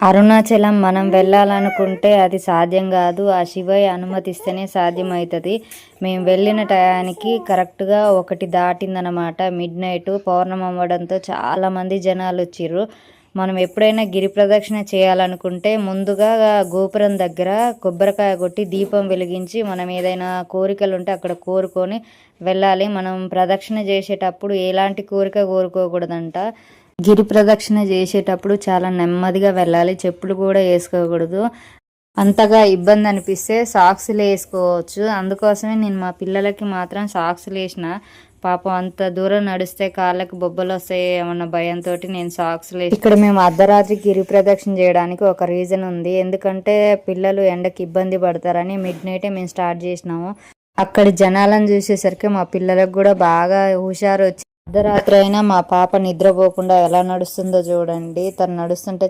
అరుణాచలం మనం వెళ్ళాలనుకుంటే అది సాధ్యం కాదు. ఆ శివయ్య అనుమతిస్తేనే సాధ్యమవుతుంది మేము వెళ్ళిన టయానికి కరెక్ట్గా ఒకటి దాటిందనమాట మిడ్ నైట్ పౌర్ణమి అవ్వడంతో చాలామంది జనాలు వచ్చిర్రు. మనం ఎప్పుడైనా గిరి ప్రదక్షిణ చేయాలనుకుంటే ముందుగా గోపురం దగ్గర కొబ్బరికాయ కొట్టి దీపం వెలిగించి మనం ఏదైనా కోరికలు ఉంటే అక్కడ కోరుకొని వెళ్ళాలి. మనం ప్రదక్షిణ చేసేటప్పుడు ఎలాంటి కోరిక కోరుకోకూడదంట. గిరి ప్రదక్షిణ చేసేటప్పుడు చాలా నెమ్మదిగా వెళ్ళాలి. చెప్పులు కూడా వేసుకోకూడదు. అంతగా ఇబ్బంది అనిపిస్తే సాక్స్లు వేసుకోవచ్చు. అందుకోసమే నేను మా పిల్లలకి మాత్రం సాక్స్లు వేసిన. పాపం అంత దూరం నడిస్తే కాళ్ళకి బొబ్బలు వస్తాయి ఏమన్న భయంతో నేను సాక్స్లు వేసి ఇక్కడ మేము అర్ధరాత్రి గిరి ప్రదక్షిణ చేయడానికి ఒక రీజన్ ఉంది. ఎందుకంటే పిల్లలు ఎండకి ఇబ్బంది పడతారని మిడ్ నైటే మేము స్టార్ట్ చేసినాము. అక్కడ జనాలను చూసేసరికి మా పిల్లలకు కూడా బాగా హుషారు వచ్చి అర్ధరాత్రి అయినా మా పాప నిద్రపోకుండా ఎలా నడుస్తుందో చూడండి. తను నడుస్తుంటే